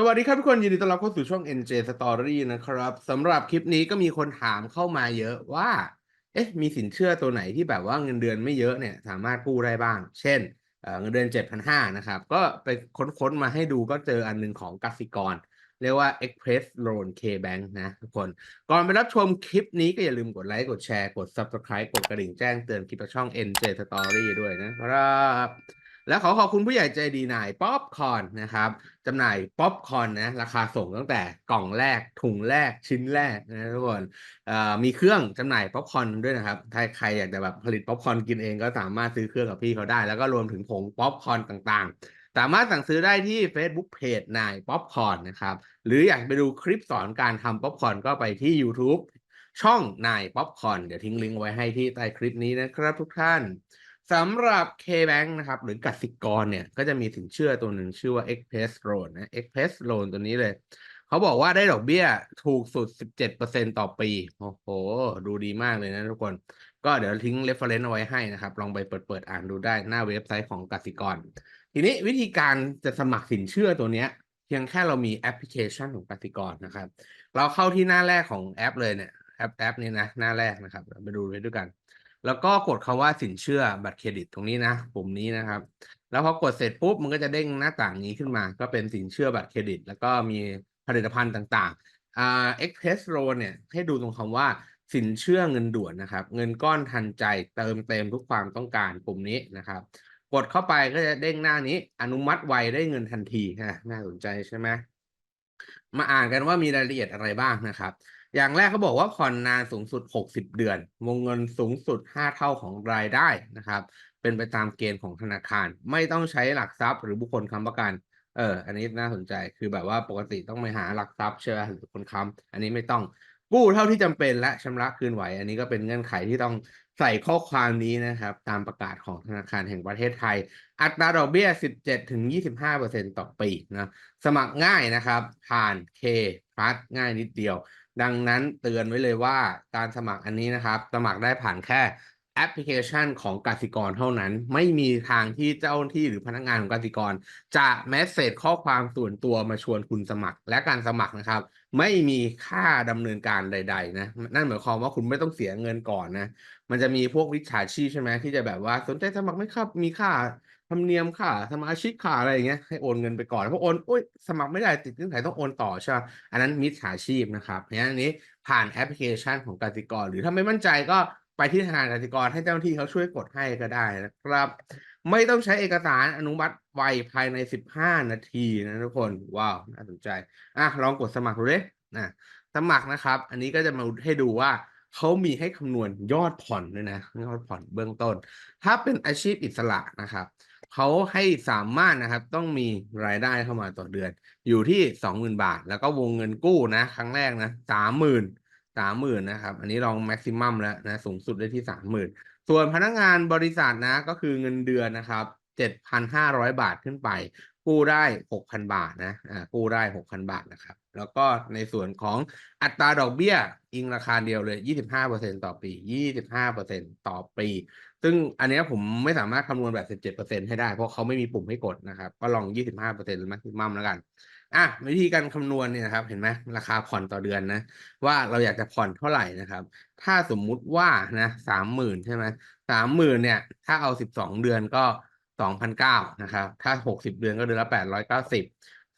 สวัสดีครับทุกคนยินดีต้อนรับเข้าสู่ช่อง NJ Story นะครับสำหรับคลิปนี้ก็มีคนถามเข้ามาเยอะว่า เอ๊ะมีสินเชื่อตัวไหนที่แบบว่าเงินเดือนไม่เยอะเนี่ยสามารถกู้ได้บ้าง เช่นเเงินเดือน 7,500นะครับ ก็ไปค้นๆมาให้ดูก็เจออันหนึ่งของกสิกร เรียกว่า Express Loan K Bank นะทุกคน ก่อนไปรับชมคลิปนี้ก็อย่าลืมกดไลค์กดแชร์กด Subscribe กดกระดิ่งแจ้งเตือนคลิปช่อง NJ Story ด้วยนะครับ แล้วขอขอบคุณผู้ใหญ่ใจดีนายป๊อปคอนนะครับจำหน่ายป๊อปคอนนะราคาส่งตั้งแต่กล่องแรกถุงแรกชิ้นแรกนะทุกคนมีเครื่องจำหน่ายป๊อปคอนด้วยนะครับถ้าใครอยากจะแบบผลิตป๊อปคอนกินเองก็สามารถซื้อเครื่องกับพี่เขาได้ แล้วก็รวมถึงผงป๊อปคอนต่างๆสามารถสั่งซื้อได้ที่ Facebook Page นายป๊อปคอนนะครับ หรืออยากไปดูคลิปสอนการทำป๊อปคอนก็ไปที่ YouTube ช่องนายป๊อปคอนเดี๋ยวทิ้งลิงก์ไว้ให้ที่ใต้คลิปนี้นะครับทุกท่าน สำหรับ K-Bank นะครับ หรือกสิกรเนี่ย ก็จะมีสินเชื่อตัวหนึ่งชื่อว่า Express Loan นะ Express Loan ตัวนี้เลย เขาบอกว่าได้ดอกเบี้ยถูกสุด 17%ต่อปี โอ้โห ดูดีมากเลยนะทุกคน ก็เดี๋ยวทิ้ง reference เอาไว้ให้นะครับ ลองไปเปิดเปิดอ่านดูได้หน้าเว็บไซต์ของกสิกร ทีนี้วิธีการจะสมัครสินเชื่อตัวเนี้ยเพียงแค่เรามีแอปพลิเคชันของกสิกรนะครับ เราเข้าที่หน้าแรกของแอปเลยเนี่ยแอปแอปนี้นะหน้าแรกนะครับ ไปดูไปด้วยกัน แล้วก็กดคำว่าสินเชื่อบัตรเครดิตตรงนี้นะปุ่มนี้นะครับ แล้วพอกดเสร็จปุ๊บมันก็จะเด้งหน้าต่างนี้ขึ้นมา ก็เป็นสินเชื่อบัตรเครดิต แล้วก็มีผลิตภัณฑ์ต่างๆอ่า Express Loan เนี่ยให้ดูตรงคำว่าสินเชื่อเงินด่วนนะครับ เงินก้อนทันใจเติมเต็มทุกความต้องการปุ่มนี้นะครับ กดเข้าไปก็จะเด้งหน้านี้ อนุมัติไวได้เงินทันทีนะน่าสนใจใช่ไหมมาอ่านกันว่ามีรายละเอียดอะไรบ้างนะครับ อย่างแรกเขาบอกว่าผ่อนนานสูงสุด 60 เดือน วงเงินสูงสุด 5 เท่าของรายได้นะครับ เป็นไปตามเกณฑ์ของธนาคาร ไม่ต้องใช้หลักทรัพย์หรือบุคคลค้ำประกัน เออ อันนี้น่าสนใจ คือแบบว่าปกติต้องไปหาหลักทรัพย์ใช่ไหมหรือคนค้ำ อันนี้ไม่ต้อง กู้เท่าที่จำเป็นและชำระคืนไหว อันนี้ก็เป็นเงื่อนไขที่ต้องใส่ข้อความนี้นะครับ ตามประกาศของธนาคารแห่งประเทศไทย อัตราดอกเบี้ย 17ถึง25%ต่อปีนะ สมัครง่ายนะครับ ผ่าน K Plus ง่ายนิดเดียว ดังนั้นเตือนไว้เลยว่าการสมัครอันนี้นะครับ สมัครได้ผ่านแค่แอปพลิเคชันของกสิกรเท่านั้น ไม่มีทางที่เจ้าหน้าที่หรือพนักงานของกสิกร จะแมสเซจข้อความส่วนตัวมาชวนคุณสมัคร และการสมัครนะครับ ไม่มีค่าดำเนินการใด ๆ นะ นั่นหมายความว่าคุณไม่ต้องเสียเงินก่อนนะ มันจะมีพวกวิชาชีพใช่ไหมที่จะแบบว่าสนใจสมัครไหมครับ มีค่าธรรมเนียมค่าสมาชิกค่าอะไรอย่างเงี้ยให้โอนเงินไปก่อนเพราะโอนโอ้ยสมัครไม่ได้ติดเงื่อนไขต้องโอนต่อใช่ไหมอันนั้นมิจฉาชีพนะครับเพราะฉะนั้นอันนี้ผ่านแอปพลิเคชันของกสิกร หรือถ้าไม่มั่นใจก็ไปที่ธนาคารกสิกรให้เจ้าหน้าที่เขาช่วยกดให้ก็ได้นะครับ ไม่ต้องใช้เอกสารอนุมัติไวภายใน 15 นาทีนะทุกคน ว้าว น่าสนใจ อะ ลองกดสมัครดูเลยนะสมัครนะครับ อันนี้ก็จะมาให้ดูว่าเขามีให้คำนวณยอดผ่อนด้วยนะยอดผ่อนเบื้องต้น ถ้าเป็นอาชีพอิสระนะครับเขาให้สามารถนะครับต้องมีรายได้เข้ามาต่อเดือน อยู่ที่ 20,000 บาท แล้วก็วงเงินกู้นะ ครั้งแรกนะ30,000ามหมื่นนะครับ อันนี้ลองแม็กซิมัมแล้วนะสูงสุดได้ที่สามหมื่นส่วนพนักงานบริษัทนะก็คือเงินเดือนนะครับเจ็ดพันห้าร้อยบาทขึ้นไปกู้ได้หกพันบาทนะอ่ากู้ได้หกพันบาทนะครับ แล้วก็ในส่วนของอัตราดอกเบี้ย อิงราคาเดียวเลยยี่สิบห้าเปอร์เซ็นต่อปียี่สิบห้าเปอร์เซ็นต่อปี ซึ่งอันนี้ผมไม่สามารถคำนวณแบบ 17%ให้ได้ เพราะเขาไม่มีปุ่มให้กดนะครับ ก็ลอง 25%หรือแม็กซิมัมแล้วกันอะวิธีการคำนวณเนี่ยนะครับ เห็นไหมราคาผ่อนต่อเดือนนะ ว่าเราอยากจะผ่อนเท่าไหร่นะครับ ถ้าสมมุติว่านะ30,000ใช่ไหม30,000เนี่ย ถ้าเอา12เดือนก็2,900นะครับ ถ้า60เดือนก็เดือนละ890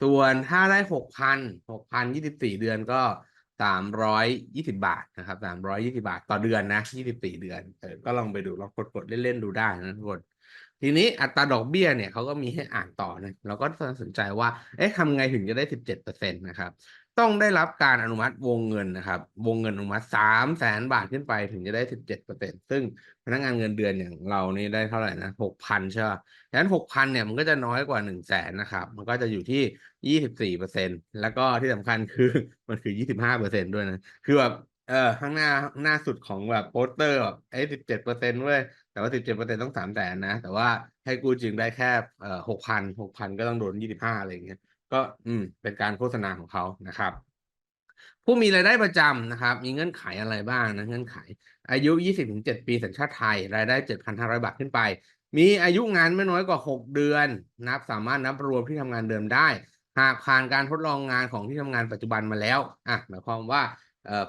ส่วนถ้าได้6,000 6,000 24เดือนก็ สามร้อยยี่สิบาทนะครับสามร้อยยี่สิบาทต่อเดือนนะยี่สิบสี่เดือนเออก็ลองไปดูลองกดๆเล่นๆดูได้นะทุกคนทีนี้อัตราดอกเบี้ยเนี่ยเขาก็มีให้อ่านต่อนะเราก็สนใจว่าเอ๊ะทำไงถึงจะได้สิบเจ็ดเปอร์เซ็นต์นะครับ ต้องได้รับการอนุมัติวงเงินนะครับ วงเงินอนุมัติ300,000บาทขึ้นไปถึงจะได้17%ซึ่งพนักงานเงินเดือนอย่างเรานี่ได้เท่าไหร่นะ6,000ใช่ป่ะดังนั้น6,000เนี่ยมันก็จะน้อยกว่า100,000นนะครับ มันก็จะอยู่ที่24%แล้วก็ที่สำคัญคือมันคือ25%ด้วยนะ คือแบบเออข้างหน้าหน้าสุดของแบบโปสเตอร์แบบเอ้ย17%เว้ยแต่ว่า17%ต้อง300,000นะ แต่ว่าให้กูจริงได้แค่เอ่อ6,000 6,000ก็ต้องโดน25อะไรอย่างเงี้ย ก็อืมเป็นการโฆษณาของเขานะครับ ผู้มีรายได้ประจำนะครับ มีเงื่อนไขอะไรบ้างนะเงื่อนไข อายุ 20-7 ปีสัญชาติไทย รายได้ 7,500 บาทขึ้นไป มีอายุงานไม่น้อยกว่า 6 เดือน นับสามารถนับรวมที่ทำงานเดิมได้ หากผ่านการทดลองงานของที่ทำงานปัจจุบันมาแล้วอะหมายความว่า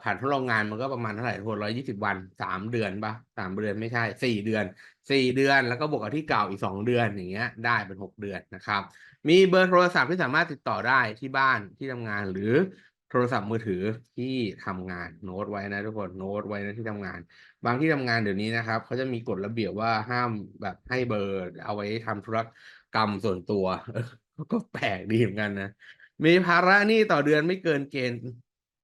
ผ่านทดลองงานมันก็ประมาณเท่าไหร่ทุกคนร้อยยี่สิบวันสามเดือนปะสามเดือนไม่ใช่สี่เดือนสี่เดือน แล้วก็บวกกับที่เก่าอีกสองเดือนอย่างเงี้ยได้เป็นหกเดือนนะครับ มีเบอร์โทรศัพท์ที่สามารถติดต่อได้ที่บ้านที่ทำงานหรือโทรศัพท์มือถือที่ทำงานโน้ตไว้นะทุกคนโน้ตไว้นะที่ทำงาน บางที่ทำงานเดี๋ยวนี้นะครับเขาจะมีกฎระเบียบว่าห้ามแบบให้เบอร์ เอาไว้ทำธุรกรรมส่วนตัวเออก็แปลกดีเหมือนกันนะมีภาระหนี้ต่อเดือนไม่เกินเกณฑ์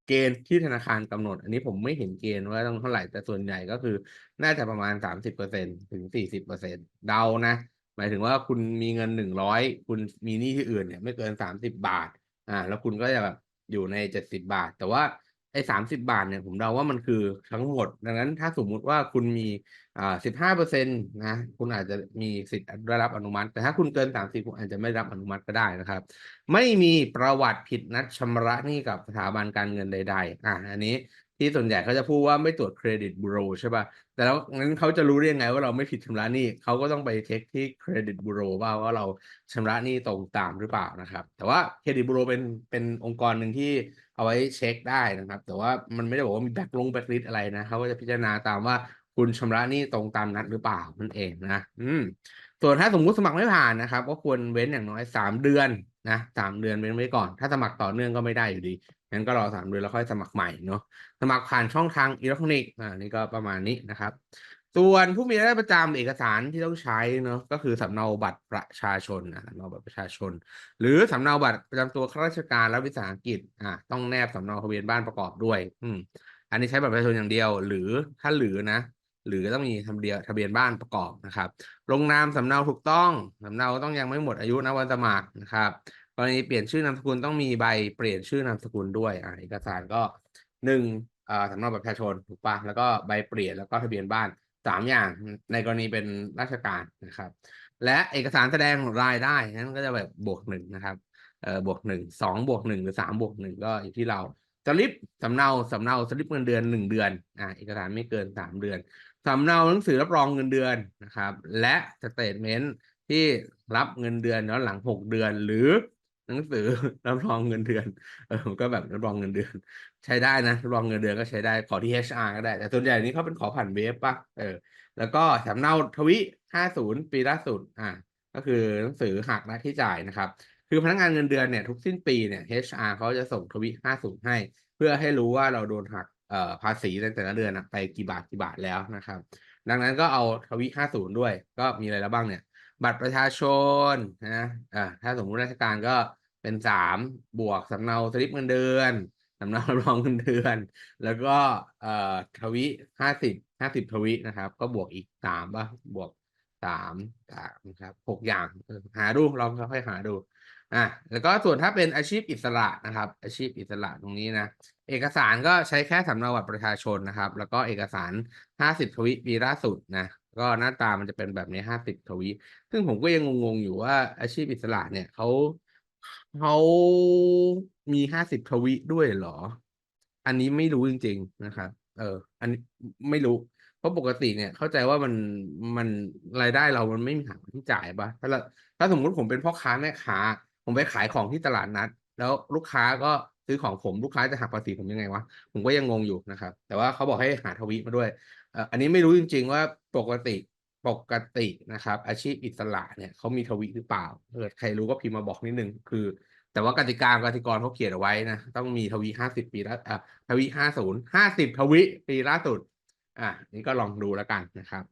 เกณฑ์ที่ธนาคารกำหนด อันนี้ผมไม่เห็นเกณฑ์ว่าต้องเท่าไหร่แต่ส่วนใหญ่ก็คือ น่าจะประมาณสามสิบเปอร์เซ็นถึงสี่สิบเปอร์เซ็นเดานะ หมายถึงว่าคุณมีเงินหนึ่งร้อยคุณมีหนี้ที่อื่นเนี่ยไม่เกินสามสิบบาท อ่า แล้วคุณก็จะแบบอยู่ในเจ็ดสิบาท แต่ว่า อ้สามสิบาทเนี่ยผมเดาว่ามันคือทั้งหมด ดังนั้นถ้าสมมุติว่าคุณมีอ่าสิบห้าเปอร์เซ็นต์นะคุณอาจจะมีสิทธิ์ได้รับอนุมัติ แต่ถ้าคุณเกินสามสิบคุณอาจจะไม่รับอนุมัติก็ได้นะครับ ไม่มีประวัติผิดนัดชำระหนี้กับสถาบันการเงินใด ๆ อะอันนี้ ที่ส่วนใหญ่เขาจะพูดว่าไม่ตรวจเครดิตบูโรใช่ป่ะ แต่แล้วงั้นเขาจะรู้ได้ยังไงว่าเราไม่ผิดชำระหนี้เขาก็ต้องไปเช็คที่เครดิตบูโรว่าว่าเราชำระหนี้ตรงตามหรือเปล่านะครับ แต่ว่าเครดิตบูโรเป็นเป็นองค์กรหนึ่งที่เอาไว้เช็คได้นะครับ แต่ว่ามันไม่ได้บอกว่ามีแบ็กลงแบ็กลิสอะไรนะเขาก็จะพิจารณาตามว่า คุณชำระหนี้ตรงตามนัดหรือเปล่านั่นเองนะอืมส่วนถ้าสมมุติสมัครไม่ผ่านนะครับ ก็ควรเว้นอย่างน้อยสามเดือนนะสามเดือนเว้นไว้ก่อน ถ้าสมัครต่อเนื่องก็ไม่ได้อยู่ดีงั้นก็รอสามเดือนแล้วค่อยสมัครใหม่เนาะสมัครผ่านช่องทางอิเล็กทรอนิกส์อ่านี่ก็ประมาณนี้นะครับ ส่วนผู้มีรายได้ประจำเอกสารที่ต้องใช้เนาะก็คือสำเนาบัตรประชาชนนะสำเนาบัตรประชาชน หรือสำเนาบัตรประจำตัวข้าราชการและวิสาหกิจอ่าต้องแนบสำเนาทะเบียนบ้านประกอบด้วย อืมอันนี้ใช้บัตรประชาชนอย่างเดียว หรือถ้าหรือนะ หรือต้องมีทะเบียนทะเบียนบ้านประกอบนะครับลงนามสำเนาถูกต้องสำเนาต้องยังไม่หมดอายุนะวันสมัครนะครับกรณีเปลี่ยนชื่อนามสกุลต้องมีใบเปลี่ยนชื่อนามสกุลด้วยอ่าเอกสารก็หนึ่งอ่าสำเนาบัตรประชาชนถูกปะแล้วก็ใบเปลี่ยนแล้วก็ทะเบียนบ้านสามอย่างในกรณีเป็นราชการนะครับ และเอกสารแสดงรายได้นั้นก็จะแบบบวกหนึ่งนะครับเอ่อบวกหนึ่งสองบวกหนึ่งหรือสามบวกหนึ่งก็อยู่ที่เราสลิปสำเนาสำเนาสลิปเงินเดือนหนึ่งเดือนอ่าเอกสารไม่เกินสามเดือน สำเนาหนังสือรับรองเงินเดือนนะครับ และสเตทเมนต์ที่รับเงินเดือนย้อนหลังหกเดือน หรือหนังสือรับรองเงินเดือนเออก็แบบรับรองเงินเดือน ใช้ได้นะรับรองเงินเดือนก็ใช้ได้ขอที่ HR ก็ได้ แต่ส่วนใหญ่นี้เขาเป็นขอผ่านเว็บป่ะเออแล้วก็สำเนาทวิห้าศูนย์ปีล่าสุดอ่าก็คือหนังสือหักหน้าที่จ่ายนะครับ คือพนักงานเงินเดือนเนี่ยทุกสิ้นปีเนี่ย HR เขาจะส่งทวิห้าศูนย์ให้ เพื่อให้รู้ว่าเราโดนหัก ภาษีในแต่ละเดือนไปกี่บาทกี่บาทแล้วนะครับ ดังนั้นก็เอาทวิห้าศูนย์ด้วย ก็มีอะไรแล้วบ้างเนี่ย บัตรประชาชนนะอ่าถ้าสมมุติราชการก็เป็นสามบวกสำเนาสลิปเงินเดือนสำเนารับรองเงินเดือน แล้วก็เอ่อทวิห้าสิบห้าสิบทวินะครับ ก็บวกอีกสามป่ะบวกสามสามนะครับหกอย่างหาดูลองค่อยๆหาดู อะแล้วก็ส่วนถ้าเป็นอาชีพอิสระนะครับ อาชีพอิสระตรงนี้นะเอกสารก็ใช้แค่สำเนาบัตรประชาชนนะครับ แล้วก็เอกสารห้าสิบทวิปีล่าสุดนะก็หน้าตามันจะเป็นแบบนี้ห้าสิบทวิซึ่งผมก็ยังงงๆอยู่ว่าอาชีพอิสระเนี่ยเขาเขามีห้าสิบทวิด้วยเหรอ อันนี้ไม่รู้จริง ๆนะครับ เออ อันนี้ไม่รู้เพราะปกติเนี่ยเข้าใจว่ามันมันรายได้เรามันไม่มีหักที่จ่ายปะถ้าเราถ้าสมมุติผมเป็นพ่อค้าแม่ค้า ผมไปขายของที่ตลาดนัด แล้วลูกค้าก็ซื้อของผมลูกค้าจะหักภาษีผมยังไงวะผมก็ยังงงอยู่นะครับ แต่ว่าเขาบอกให้หาทวิมาด้วยอันนี้ไม่รู้จริง ๆ ว่าปกติปกตินะครับ อาชีพอิสระเนี่ยเขามีทวิหรือเปล่าถ้าเกิดใครรู้ก็พิมพ์มาบอกนิดนึงคือ แต่ว่ากติกากติกรเขาเขียนเอาไว้นะต้องมีทวีห้าสิบปีละอะทวีห้าศูนย์ห้าสิบทวีปีล่าสุดอะนี่ก็ลองดูแล้วกันนะครับ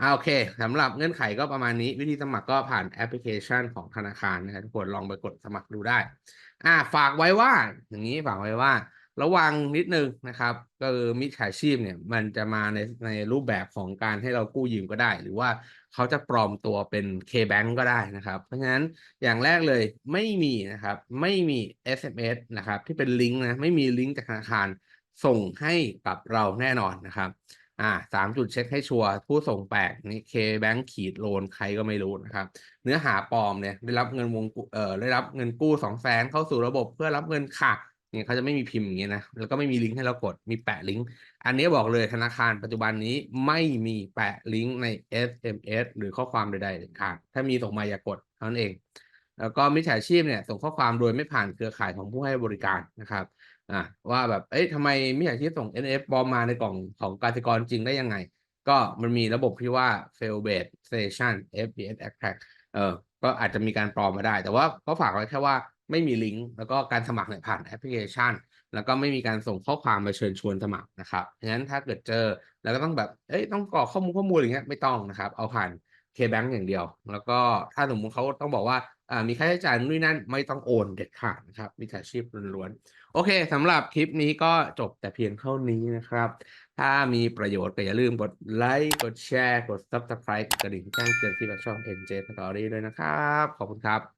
อ่าโอเคสำหรับเงื่อนไขก็ประมาณนี้ วิธีสมัครก็ผ่านแอปพลิเคชันของธนาคารนะครับทุกคนลองไปกดสมัครดูได้ อ่า ฝากไว้ว่า อย่างนี้ฝากไว้ว่า ระวังนิดนึงนะครับก็คือมิจฉาชีพเนี่ย มันจะมาในในรูปแบบของการให้เรากู้ยืมก็ได้ หรือว่าเขาจะปลอมตัวเป็น K-Bank ก็ได้นะครับ เพราะฉะนั้นอย่างแรกเลยไม่มีนะครับ ไม่มี SMS นะครับ ที่เป็นลิงก์นะไม่มีลิงก์จากธนาคารส่งให้กับเราแน่นอนนะครับ อ่าสามจุดเช็คให้ชัวร์ผู้ส่งแปลกนี่ K-Bank ขีดโลนใครก็ไม่รู้นะครับ เนื้อหาปลอมเนี่ยได้รับเงินวงเอ่อได้รับเงินกู้สองแสนเข้าสู่ระบบเพื่อรับเงินค่ะเนี่ยเขาจะไม่มีพิมพ์อย่างนี้ยนะแล้วก็ไม่มีลิงก์ให้เรากดมีแปะลิงก์อันนี้บอกเลยธนาคารปัจจุบันนี้ไม่มีแปะลิงก์ใน SMS หรือข้อความใดๆเด็ดขาดถ้ามีส่งมาอย่ากดเท่านั้นเอง แล้วก็มิจฉาชีพเนี่ยส่งข้อความโดยไม่ผ่านเครือข่ายของผู้ให้บริการนะครับ อ่าว่าแบบเอ้ยทำไมมิจฉาชีพส่ง NF ปลอมมาในกล่องของกสิกรจริงได้ยังไง ก็มันมีระบบที่ว่า fail based station FBS attack เออก็อาจจะมีการปลอมมาได้ แต่ว่าก็ฝากไว้แค่ว่าไม่มีลิงก์แล้วก็การสมัครเนี่ยผ่านแอปพลิเคชัน แล้วก็ไม่มีการส่งข้อความมาเชิญชวนสมัครนะครับงั้นถ้าเกิดเจอแล้วก็ต้องแบบเอ้ยต้องกรอกข้อมูลข้อมูลอย่างเงี้ยไม่ต้องนะครับ เอาผ่าน KBank อย่างเดียว แล้วก็ถ้าสมมติเขาต้องบอกว่า มีค่าใช้จ่ายนู่นนนั่นไม่ต้องโอนเด็ดขาดนะครับมิจฉาชีพล้วนๆโอเคสำหรับคลิปนี้ก็จบแต่เพียงเท่านี้นะครับ ถ้ามีประโยชน์ก็อย่าลืมกดไลค์กดแชร์ กด Subscribe กดกระดิ่งแจ้งเตือนที่ช่อง NJ Story ด้วยนะครับ ขอบคุณครับ